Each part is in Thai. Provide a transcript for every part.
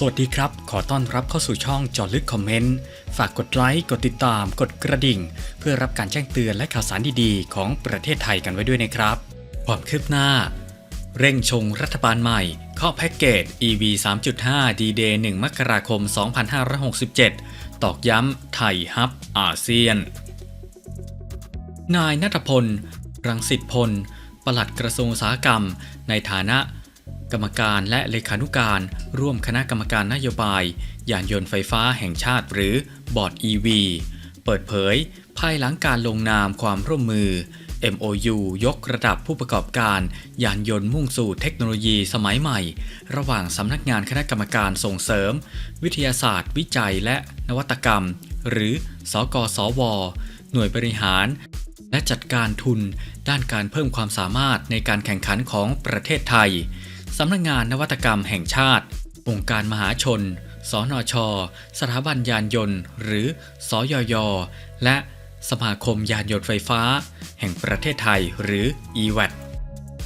สวัสดีครับ ขอต้อนรับเข้าสู่ช่องจอลึกคอมเมนต์ ฝากกดไลค์ กดติดตาม กดกระดิ่ง เพื่อรับการแจ้งเตือนและข่าวสารดีๆ ของประเทศไทยกันไว้ด้วยนะครับ ความคืบหน้า เร่งชงรัฐบาลใหม่เคาแพ็กเกจ EV 3.5 D-Day 1 มกราคม 2567 ตอกย้ำไทยฮับอาเซียน นายนัทพล รังสิตพลปลัดกระทรวงอุตสาหกรรม ในฐานะ กรรมการและเลขานุการ ร่วมคณะกรรมการนโยบาย ยานยนต์ไฟฟ้าแห่งชาติหรือบอร์ด EV เปิดเผย ภายหลังการลงนามความร่วมมือ MOU ยกระดับผู้ประกอบการ ยานยนต์มุ่งสู่เทคโนโลยีสมัยใหม่ ระหว่างสำนักงานคณะกรรมการส่งเสริม วิทยาศาสตร์ วิจัยและนวัตกรรม หรือสกสว หน่วยบริหาร และจัดการทุน ด้านการเพิ่มความสามารถในการแข่งขันของประเทศไทย สำนักงานนวัตกรรมแห่งชาติ องค์การมหาชน สนช สถาบันยานยนต์ หรือสยยและสมาคมยานยนต์ไฟฟ้า แห่งประเทศไทยหรือ EWAT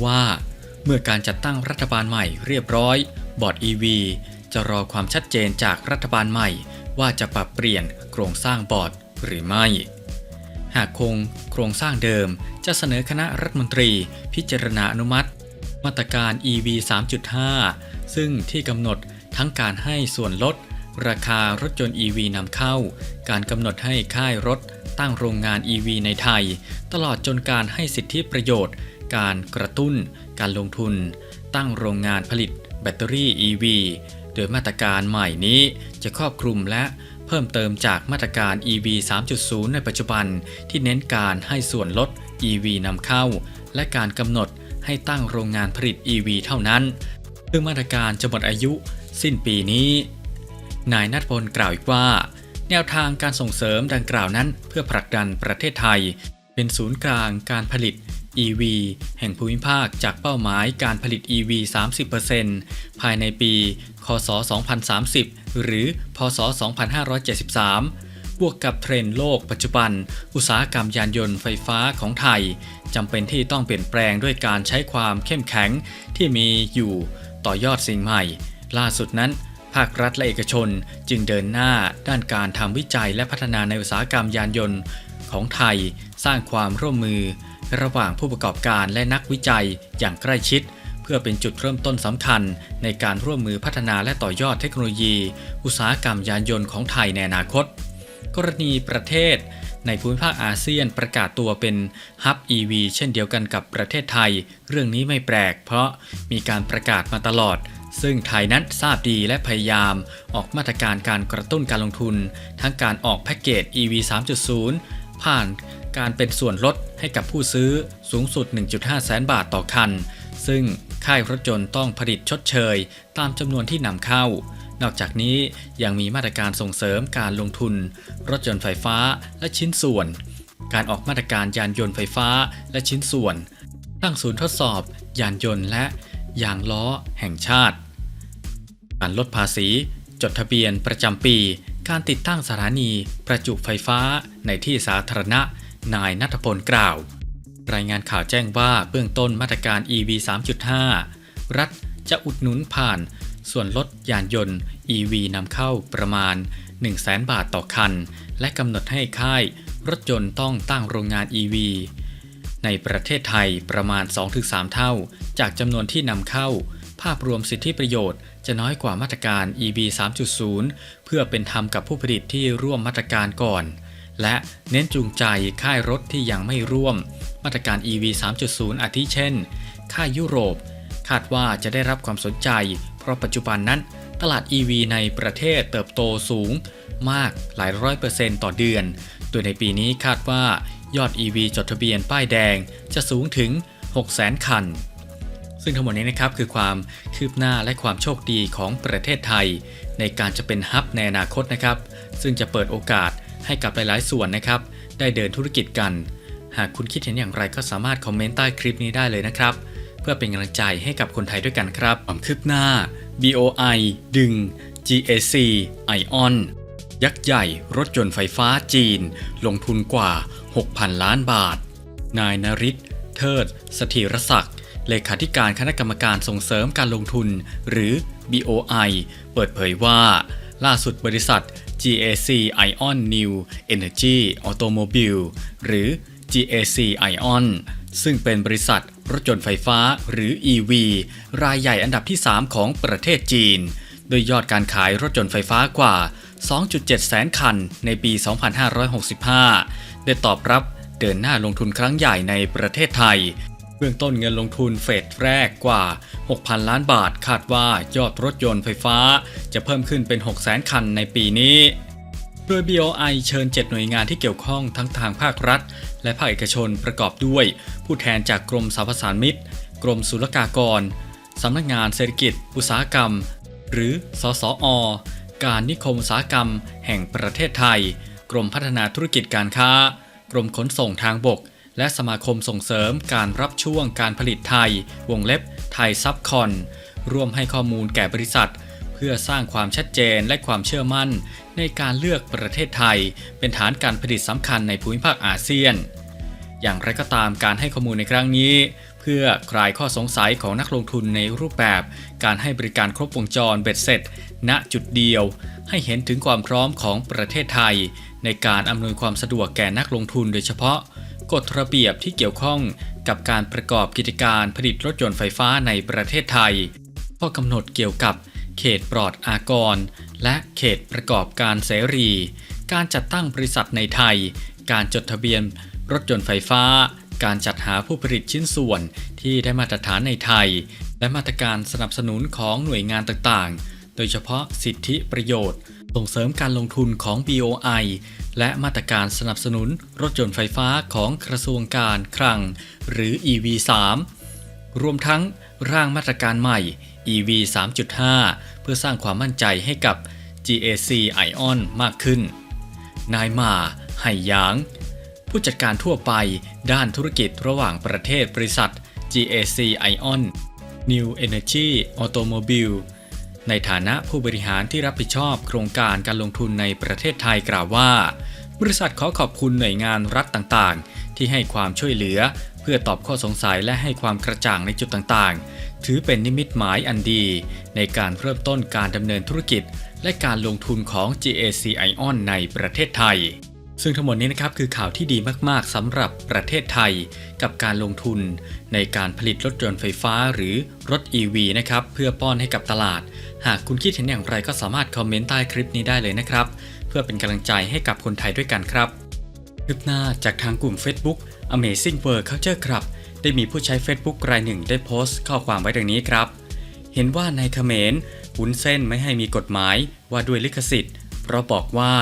ว่าเมื่อการจัดตั้งรัฐบาลใหม่เรียบร้อย บอร์ด EV จะรอความชัดเจนจากรัฐบาลใหม่ ว่าจะปรับเปลี่ยนโครงสร้างบอร์ดหรือไม่ หากคงโครงสร้างเดิมจะเสนอคณะรัฐมนตรี พิจารณาอนุมัติ มาตรการ EV 3.5 ซึ่งที่กำหนดทั้งการให้ส่วนลด ราคารถยนต์ EV นำเข้า การกำหนดให้ค่ายรถตั้งโรงงาน EV ในไทย ตลอดจนการให้สิทธิประโยชน์ การกระตุ้น การลงทุน ตั้งโรงงานผลิตแบตเตอรี่ EV โดยมาตรการใหม่นี้จะครอบคลุมและเพิ่มเติมจากมาตรการ EV 3.0 ในปัจจุบันที่เน้นการให้ส่วนลด EV นำเข้า และการกำหนด ให้ตั้งโรงงานผลิต EV เท่านั้น ซึ่งมาตรการจะหมดอายุสิ้นปีนี้ นายนัทพลกล่าวอีกว่า แนวทางการส่งเสริมดังกล่าวนั้นเพื่อผลักดันประเทศไทย เป็นศูนย์กลางการผลิต EV แห่งภูมิภาคจากเป้าหมายการผลิต EV 30%ภายในปี คศ 2030 หรือ พศ 2573 บวกกับเทรนด์โลกปัจจุบัน อุตสาหกรรมยานยนต์ไฟฟ้าของไทยจำเป็นที่ต้องเปลี่ยนแปลงด้วยการใช้ความเข้มแข็งที่มีอยู่ต่อยอดสิ่งใหม่ ล่าสุดนั้น ภาครัฐและเอกชนจึงเดินหน้าด้านการทำวิจัยและพัฒนาในอุตสาหกรรมยานยนต์ของไทย สร้างความร่วมมือ ระหว่างผู้ประกอบการและนักวิจัยอย่างใกล้ชิด เพื่อเป็นจุดเริ่มต้นสำคัญ ในการร่วมมือพัฒนาและต่อยอดเทคโนโลยี อุตสาหกรรมยานยนต์ของไทยในอนาคต กรณีประเทศ ในภูมิภาคอาเซียนประกาศตัวเป็นฮับ EV เช่นเดียวกันกับประเทศไทย เรื่องนี้ไม่แปลก เพราะมีการประกาศมาตลอด ซึ่งไทยนั้นทราบดีและพยายาม ออกมาตรการการกระตุ้นการลงทุน ทั้งการออกแพ็กเกจ EV 3.0 ผ่านการเป็นส่วนลดให้กับผู้ซื้อสูงสุด 1.5 แสนบาทต่อคัน ซึ่ง ค่ายรถยนต์ต้องผลิตชดเชย ตามจำนวนที่นำเข้า นอกจากนี้ยังมีมาตรการส่งเสริมการลงทุน รถยนต์ไฟฟ้าและชิ้นส่วน การออกมาตรการยานยนต์ไฟฟ้าและชิ้นส่วน ตั้งศูนย์ทดสอบ ยานยนต์และยางล้อแห่งชาติ การลดภาษี จดทะเบียนประจำปี การติดตั้งสถานีประจุไฟฟ้าในที่สาธารณะ นายนัทพลกล่าว รายงานข่าวแจ้งว่าเบื้องต้นมาตรการ EV 3.5 รัฐจะอุดหนุนผ่าน ส่วนลดยานยนต์ EV นำเข้าประมาณ 100,000 บาทต่อคัน และกำหนดให้ค่ายรถยนต์ต้องตั้งโรงงาน EV ในประเทศไทยประมาณ 2-3 เท่า จากจำนวนที่นำเข้า ภาพรวมสิทธิประโยชน์จะน้อยกว่ามาตรการ EB 3.0 เพื่อเป็นธรรมกับผู้ผลิตที่ร่วมมาตรการก่อน และเน้นจูงใจค่ายรถที่ยังไม่ร่วม มาตรการ EV 3.0 อาทิเช่น ค่ายยุโรป คาดว่าจะได้รับความสนใจ เพราะปัจจุบันนั้น ตลาด EV ในประเทศเติบโตสูง มากหลายร้อยเปอร์เซ็นต์ต่อเดือน โดยในปีนี้คาดว่ายอด EV จดทะเบียนป้ายแดงจะสูงถึง 600,000 คัน ซึ่งทั้งหมดนี้นะครับคือความคืบหน้าและความโชคดีของประเทศไทย ในการจะเป็นฮับในอนาคตนะครับ ซึ่งจะเปิดโอกาสให้กับหลายๆ ส่วนนะครับ ได้เดินธุรกิจกัน หากคุณคิดเห็นอย่างไรก็สามารถคอมเมนต์ใต้คลิปนี้ได้เลยนะครับ เพื่อเป็นกำลังใจให้กับคนไทยด้วยกันครับความคืบหน้า BOI ดึง GAC ION ยักษ์ใหญ่รถยนต์ไฟฟ้าจีน ลงทุนกว่า 6,000 ล้านบาท นายนริศเทิดสถิรศักดิ์เลขาธิการคณะกรรมการส่งเสริมการลงทุน หรือ BOI เปิดเผยว่า ล่าสุดบริษัท GAC Ion New Energy Automobile หรือ GAC Ion ซึ่งเป็นบริษัทรถยนต์ไฟฟ้าหรือ EV รายใหญ่อันดับที่ 3 ของประเทศจีน โดยยอดการขายรถยนต์ไฟฟ้ากว่า 2.7 แสนคันในปี 2565 ได้ตอบรับเดินหน้าลงทุนครั้งใหญ่ในประเทศไทย เบื้องต้นเงินลงทุนเฟสแรกกว่า 6,000 ล้านบาท คาดว่ายอดรถยนต์ไฟฟ้าจะเพิ่มขึ้นเป็น 6 0 0 0 0 0 คันในปีนี้ โดย BOI เชิญ 7 หน่วยงานที่เกี่ยวข้องทั้งทางภาครัฐ และภาคเอกชนประกอบด้วย ผู้แทนจากกรมสรรพสานมิตร กรมศุลกากรสำนักงานเศรษฐกิจ อุตสาหกรรม หรือ สสอ การนิคมอุตสาหกรรม แห่งประเทศไทย กรมพัฒนาธุรกิจการค้า กรมขนส่งทางบก และสมาคมส่งเสริมการรับช่วงการผลิตไทย วงเล็บ ไทยซับคอน ร่วมให้ข้อมูลแก่บริษัท เพื่อสร้างความชัดเจนและความเชื่อมั่น ในการเลือกประเทศไทย เป็นฐานการผลิตสำคัญในภูมิภาคอาเซียน อย่างไรก็ตามการให้ข้อมูลในครั้งนี้ เพื่อคลายข้อสงสัยของนักลงทุนในรูปแบบ การให้บริการครบวงจรเบ็ดเสร็จ ณจุดเดียว ให้เห็นถึงความพร้อมของประเทศไทย ในการอำนวยความสะดวกแก่นักลงทุนโดยเฉพาะกฎระเบียบที่เกี่ยวข้องกับการประกอบกิจการผลิตรถยนต์ไฟฟ้าในประเทศไทยข้อกำหนดเกี่ยวกับ เขตปลอดอากร และเขตประกอบการเสรี การจัดตั้งบริษัทในไทย การจดทะเบียนรถยนต์ไฟฟ้า การจัดหาผู้ผลิตชิ้นส่วนที่ได้มาตรฐานในไทย และมาตรการสนับสนุนของหน่วยงานต่างๆ โดยเฉพาะสิทธิประโยชน์ ส่งเสริมการลงทุนของ BOI และมาตรการสนับสนุนรถยนต์ไฟฟ้าของกระทรวงการคลัง หรือ EV3 รวมทั้งร่างมาตรการใหม่ EV 3.5 เพื่อสร้างความมั่นใจให้กับ GAC Ion มากขึ้น นายมาไห่หยาง ผู้จัดการทั่วไปด้านธุรกิจระหว่างประเทศบริษัท GAC Ion New Energy Automobile ในฐานะผู้บริหารที่รับผิดชอบโครงการการลงทุนในประเทศไทยกล่าวว่า บริษัทขอขอบคุณหน่วยงานรัฐต่างๆ ที่ให้ความช่วยเหลือ เพื่อตอบข้อสงสัยและให้ความกระจ่างในจุดต่างๆ ถือเป็นนิมิตหมายอันดี ในการเริ่มต้นการดำเนินธุรกิจ และการลงทุนของ GAC Ion ในประเทศไทย ซึ่งทั้งหมดนี้นะครับคือข่าวที่ดีมากๆสำหรับประเทศไทย กับการลงทุน ในการผลิตรถยนต์ไฟฟ้าหรือรถ EV นะครับเพื่อป้อนให้กับตลาด หากคุณคิดเห็นอย่างไรก็สามารถคอมเมนต์ใต้คลิปนี้ได้เลยนะครับ เพื่อเป็นกำลังใจให้กับคนไทยด้วยกันครับ คืบหน้าจากทางกลุ่ม Facebook Amazing World Culture Club ได้มีผู้ใช้ Facebook รายหนึ่งได้โพสต์ข้อความไว้ดังนี้ครับ เห็นว่าในเขมรวุ้นเส้นไม่ให้มีกฎหมายว่าด้วยลิขสิทธิ์ เพราะบอกว่า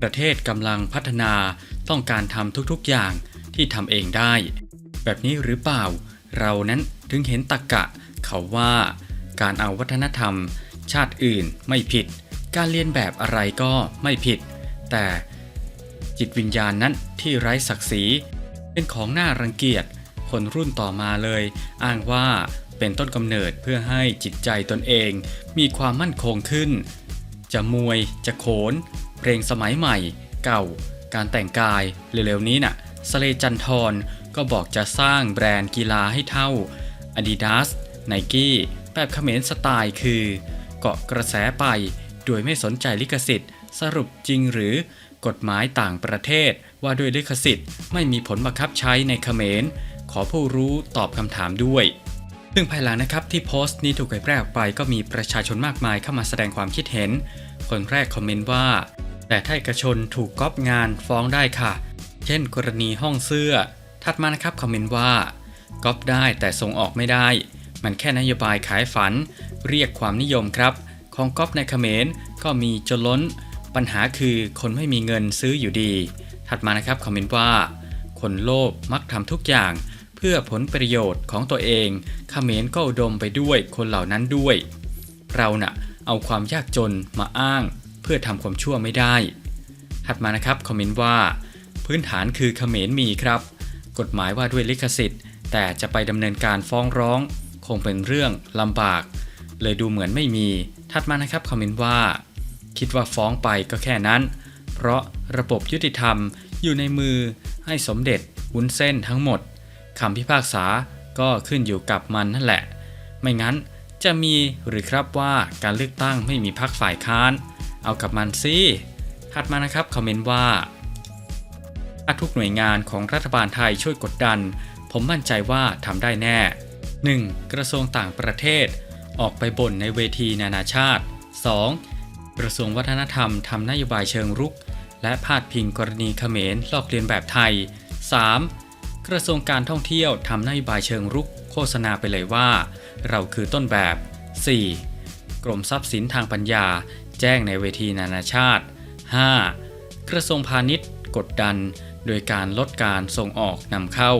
ประเทศกำลังพัฒนาต้องการทำทุกๆอย่างที่ทำเองได้ แบบนี้หรือเปล่า เรานั้นถึงเห็นตะกกะ เขาว่า การเอาวัฒนธรรม ชาติอื่นไม่ผิด การเรียนแบบอะไรก็ไม่ผิด แต่ จิตวิญญาณนั้นที่ไร้ศักดิ์ศรีเป็นของน่ารังเกียจ คนรุ่นต่อมาเลย อ้างว่าเป็นต้นกำเนิดเพื่อให้จิตใจตนเอง มีความมั่นคงขึ้น จะมวยจะโขน เพลงสมัยใหม่ เก่า การแต่งกายเร็วๆนี้น่ะสเลจันทรก็บอกจะสร้างแบรนด์กีฬาให้เท่า Adidas Nike แบบเขมรสไตล์คือ เกาะกระแสไปโดยไม่สนใจลิขสิทธิ์ สรุปจริงหรือ กฎหมายต่างประเทศว่าด้วยลิขสิทธิ์ ไม่มีผลบังคับใช้ในเขมร ขอผู้รู้ตอบคำถามด้วย ซึ่งภายหลังนะครับที่โพสต์นี้ถูกเผยแพร่ออกไปก็มีประชาชนมากมายเข้ามาแสดงความคิดเห็น คนแรกคอมเมนต์ว่า แต่ถ้าเอกชนถูกก๊อปงานฟ้องได้ค่ะ เช่น กรณีห้องเสื้อ ถัดมานะครับคอมเมนต์ว่าก๊อปได้แต่ส่งออกไม่ได้ มันแค่นโยบายขายฝัน เรียกความนิยมครับ ของก๊อปในเขมรก็มีจนล้น ปัญหาคือคนไม่มีเงินซื้ออยู่ดี ถัดมานะครับคอมเมนต์ว่า คนโลภมักทำทุกอย่าง เพื่อผลประโยชน์ของตัวเองขเขมรก็อุดมไปด้วยคนเหล่านั้นด้วย เราน่ะเอาความยากจนมาอ้าง เพื่อทำความชั่วไม่ได้ ถัดมานะครับคอมเมนต์ว่า พื้นฐานคือเขมรมีครับ กฎหมายว่าด้วยลิขสิทธิ์ แต่จะไปดำเนินการฟ้องร้อง คงเป็นเรื่องลำบาก เลยดูเหมือนไม่มี ถัดมานะครับคอมเมนต์ว่า คิดว่าฟ้องไปก็แค่นั้น เพราะระบบยุติธรรมอยู่ในมือให้สมเด็จวุ้นเส้นทั้งหมดคำพิพากษาก็ขึ้นอยู่กับมันนั่นแหละ ไม่งั้นจะมีหรือครับว่าการเลือกตั้งไม่มีพักฝ่ายค้าน เอากับมันสิถัดมานะครับคอมเมนต์ว่าถ้าทุกหน่วยงานของรัฐบาลไทยช่วยกดดัน ผมมั่นใจว่าทำได้แน่ 1. กระทรวงต่างประเทศ ออกไปบ่นในเวทีนานาชาติ 2. กระทรวงวัฒนธรรมทำนโยบายเชิงรุก และพาดพิงกรณีเขมรลอกเลียนแบบไทย 3. กระทรวงการท่องเที่ยวทำนโยบายเชิงรุก โฆษณาไปเลยว่า เราคือต้นแบบ 4. กรมทรัพย์สินทางปัญญา แจ้งในเวทีนานาชาติ 5. กระทรวงพาณิชย์ กดดัน โดยการลดการส่งออกนำเข้า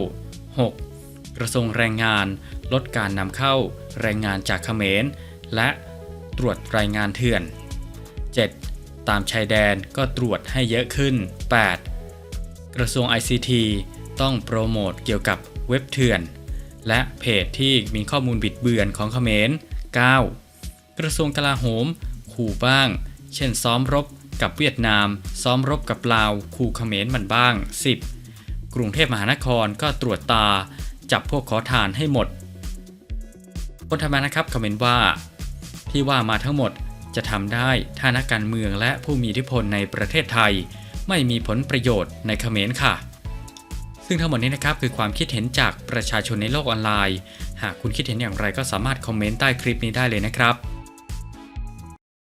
6. กระทรวงแรงงาน ลดการนำเข้า แรงงานจากเขมร และตรวจรายงานเถื่อน 7. ตามชายแดนก็ตรวจให้เยอะขึ้น 8. กระทรวง ICT ต้องโปรโมทเกี่ยวกับเว็บเถื่อน และเพจที่มีข้อมูลบิดเบือนของเขมร 9. กระทรวงกลาโหม ขู่บ้าง เช่นซ้อมรบกับเวียดนาม ซ้อมรบกับลาว ขู่เขมรมันบ้าง 10. กรุงเทพมหานครก็ตรวจตา จับพวกขอทานให้หมดคนทำมานะครับคอมเมนต์ว่า ที่ว่ามาทั้งหมด จะทำได้ถ้านักการเมืองและผู้มีอิทธิพลในประเทศไทย ไม่มีผลประโยชน์ในเขมรค่ะ ซึ่งทั้งหมดนี้นะครับคือความคิดเห็นจากประชาชนในโลกออนไลน์ หากคุณคิดเห็นอย่างไรก็สามารถคอมเมนต์ใต้คลิปนี้ได้เลยนะครับ